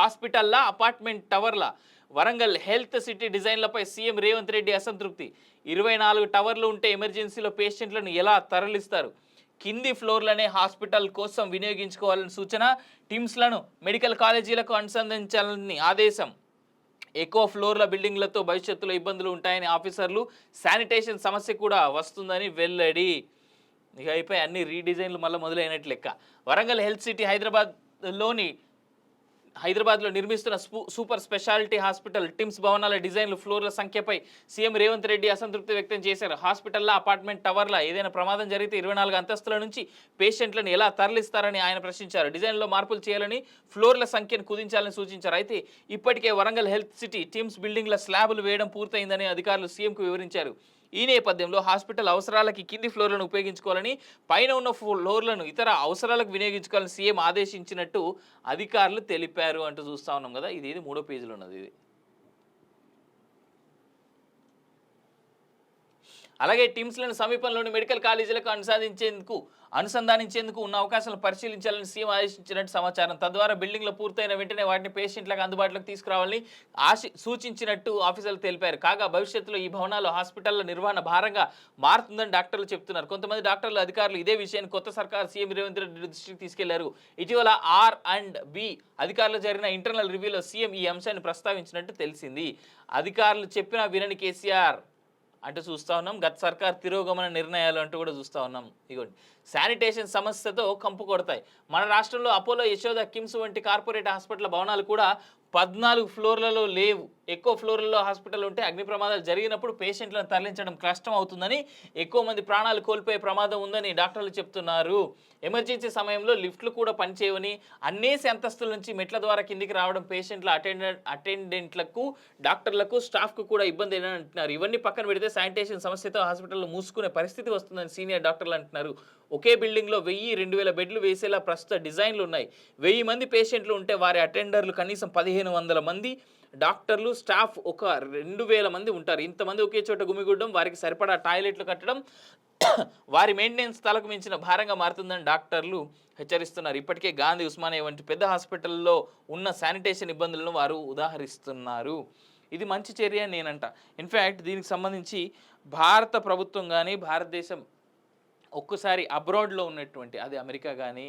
హాస్పిటల్లా apartment టవర్లా? Warangal health city డిజైన్లపై CM Revanth Reddy అసంతృప్తి. ఇరవై నాలుగు టవర్లు ఉంటే ఎమర్జెన్సీలో పేషెంట్లను ఎలా తరలిస్తారు? కింది ఫ్లోర్లనే హాస్పిటల్ కోసం వినియోగించుకోవాలని సూచన టిమ్స్లను మెడికల్ కాలేజీలకు అనుసంధించాలని ఆదేశం. ఎక్కువ ఫ్లోర్ల బిల్డింగ్లతో భవిష్యత్తులో ఇబ్బందులు ఉంటాయని ఆఫీసర్లు శానిటేషన్ సమస్య కూడా వస్తుందని వెల్లడి. ఇక అయిపోయి అన్ని రీడిజైన్లు మళ్ళీ మొదలైనట్లు లెక్క. వరంగల్ హెల్త్ సిటీ హైదరాబాద్లోని హైదరాబాద్లో నిర్మిస్తున్న స్పూ- సూపర్ స్పెషాలిటీ హాస్పిటల్ టిమ్స్ భవనాల డిజైన్లు ఫ్లోర్ల సంఖ్యపై సీఎం రేవంత్ రెడ్డి అసంతృప్తి వ్యక్తం చేశారు. హాస్పిటల్లో అపార్ట్మెంట్ టవర్ల ఏదైనా ప్రమాదం జరిగితే ఇరవై నాలుగు అంతస్తుల నుంచి పేషెంట్లను ఎలా తరలిస్తారని ఆయన ప్రశ్నించారు. డిజైన్లో మార్పులు చేయాలని ఫ్లోర్ల సంఖ్యను కుదించాలని సూచించారు. అయితే ఇప్పటికే వరంగల్ హెల్త్ సిటీ టిమ్స్ బిల్డింగ్ల స్లాబులు వేయడం పూర్తయిందని అధికారులు సీఎంకు వివరించారు. ఈ నేపథ్యంలో హాస్పిటల్ అవసరాలకి కింది ఫ్లోర్లను ఉపయోగించుకోవాలని పైన ఉన్న ఫ్లోర్లను ఇతర అవసరాలకు వినియోగించుకోవాలని సీఎం ఆదేశించినట్టు అధికారులు తెలిపారు అంటూ చూస్తా ఉన్నాం కదా. ఇది ఇది మూడో పేజీలో ఉన్నది ఇది. అలాగే టిమ్స్లను సమీపంలోని మెడికల్ కాలేజీలకు అనుసాధించేందుకు అనుసంధానించేందుకు ఉన్న అవకాశాలను పరిశీలించాలని సీఎం ఆదేశించినట్టు సమాచారం. తద్వారా బిల్డింగ్లు పూర్తయిన వెంటనే వాటిని పేషెంట్లకు అందుబాటులోకి తీసుకురావాలని ఆశి సూచించినట్టు ఆఫీసర్లు తెలిపారు. కాగా భవిష్యత్తులో ఈ భవనాలు హాస్పిటల్ల నిర్వహణ భారంగా మారుతుందని డాక్టర్లు చెప్తున్నారు కొంతమంది డాక్టర్లు అధికారులు ఇదే విషయాన్ని కొత్త సర్కార్ సీఎం రేవంత్ రెడ్డి దృష్టికి తీసుకెళ్ళారు. ఇటీవల ఆర్ అండ్ బి అధికారులు జరిగిన ఇంటర్నల్ రివ్యూలో సీఎం ఈ అంశాన్ని ప్రస్తావించినట్టు తెలిసింది. అధికారులు చెప్పిన వినని కేసీఆర్ అంటూ చూస్తూ ఉన్నాం. గత సర్కార్ తిరోగమన నిర్ణయాలు అంటూ కూడా చూస్తూ ఉన్నాం. ఇగోండి. శానిటేషన్ సమస్యతో కంపు కొడతాయి. మన రాష్ట్రంలో అపోలో యశోద కిమ్స్ వంటి కార్పొరేట్ హాస్పిటల్ భవనాలు కూడా పద్నాలుగు ఫ్లోర్లలో లేవు. ఎక్కువ ఫ్లోర్లలో హాస్పిటల్ ఉంటే అగ్ని ప్రమాదాలు జరిగినప్పుడు పేషెంట్లను తరలించడం కష్టం అవుతుందని ఎక్కువ మంది ప్రాణాలు కోల్పోయే ప్రమాదం ఉందని డాక్టర్లు చెప్తున్నారు. ఎమర్జెన్సీ సమయంలో లిఫ్ట్లు కూడా పనిచేయవని అన్నేసి అంతస్తుల నుంచి మెట్ల ద్వారా కిందికి రావడం పేషెంట్ల అటెండెంట్ అటెండెంట్లకు డాక్టర్లకు స్టాఫ్కు కూడా ఇబ్బంది అని అంటున్నారు. ఇవన్నీ పక్కన పెడితే శానిటేషన్ సమస్యతో హాస్పిటల్లో మూసుకునే పరిస్థితి వస్తుందని సీనియర్ డాక్టర్లు అంటున్నారు. ఒకే బిల్డింగ్లో వెయ్యి రెండు వేల బెడ్లు వేసేలా ప్రస్తుత డిజైన్లు ఉన్నాయి. వెయ్యి మంది పేషెంట్లు ఉంటే వారి అటెండర్లు కనీసం పదిహేను వందల మంది డాక్టర్లు స్టాఫ్ ఒక రెండు వేల మంది ఉంటారు. ఇంతమంది ఒకే చోట గుమిగూడడం వారికి సరిపడా టాయిలెట్లు కట్టడం వారి మెయింటెనెన్స్ తలకు మించిన భారంగా మారుతుందని డాక్టర్లు హెచ్చరిస్తున్నారు. ఇప్పటికే గాంధీ ఉస్మానియా వంటి పెద్ద హాస్పిటల్లో ఉన్న శానిటేషన్ ఇబ్బందులను వారు ఉదాహరిస్తున్నారు. ఇది మంచి చర్య అని నేనంట. ఇన్ఫ్యాక్ట్ దీనికి సంబంధించి భారత ప్రభుత్వం కానీ భారతదేశం ఒక్కసారి అబ్రాడ్లో ఉన్నటువంటి అది అమెరికా కానీ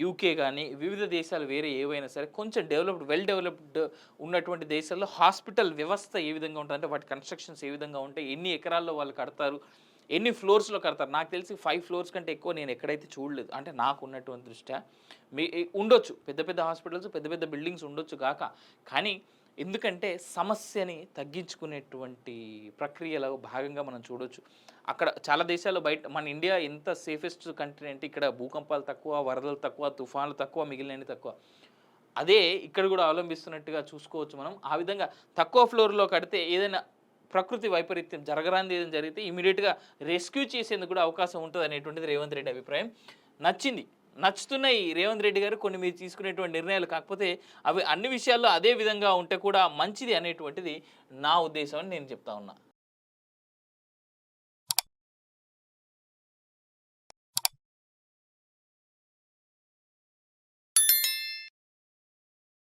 యూకే కానీ వివిధ దేశాలు వేరే ఏవైనా సరే కొంచెం డెవలప్డ్ వెల్ డెవలప్డ్ ఉన్నటువంటి దేశాల్లో హాస్పిటల్ వ్యవస్థ ఏ విధంగా ఉంటుందంటే వాటి కన్స్ట్రక్షన్స్ ఏ విధంగా ఉంటాయి ఎన్ని ఎకరాల్లో వాళ్ళు కడతారు ఎన్ని ఫ్లోర్స్లో కడతారు. నాకు తెలిసి ఫైవ్ ఫ్లోర్స్ కంటే ఎక్కువ నేను ఎక్కడైతే చూడలేదు. అంటే నాకు ఉన్నటువంటి దృష్ట్యా మీ ఉండొచ్చు. పెద్ద పెద్ద హాస్పిటల్స్ పెద్ద పెద్ద బిల్డింగ్స్ ఉండొచ్చు కాక కానీ ఎందుకంటే సమస్యని తగ్గించుకునేటువంటి ప్రక్రియలో భాగంగా మనం చూడొచ్చు. అక్కడ చాలా దేశాలు బయట మన ఇండియా ఎంత సేఫెస్ట్ కంటినెంట్ అంటే ఇక్కడ భూకంపాలు తక్కువ వరదలు తక్కువ తుఫాన్లు తక్కువ మిగిలినవి తక్కువ. అదే ఇక్కడ కూడా అవలంబిస్తున్నట్టుగా చూసుకోవచ్చు మనం. ఆ విధంగా తక్కువ ఫ్లోర్లో కడితే ఏదైనా ప్రకృతి వైపరీత్యం జరగరాంది ఏదైనా జరిగితే ఇమీడియట్గా రెస్క్యూ చేసేందుకు కూడా అవకాశం ఉంటుంది అనేటువంటిది రేవంత్ రెడ్డి అభిప్రాయం. నచ్చింది. నచ్చుతున్నాయి. రేవంత్ రెడ్డి గారు కొన్ని మీరు తీసుకునేటువంటి నిర్ణయాలు. కాకపోతే అవి అన్ని విషయాల్లో అదే విధంగా ఉంటే కూడా మంచిది అనేటువంటిది నా ఉద్దేశం అని నేను చెప్తా ఉన్నా.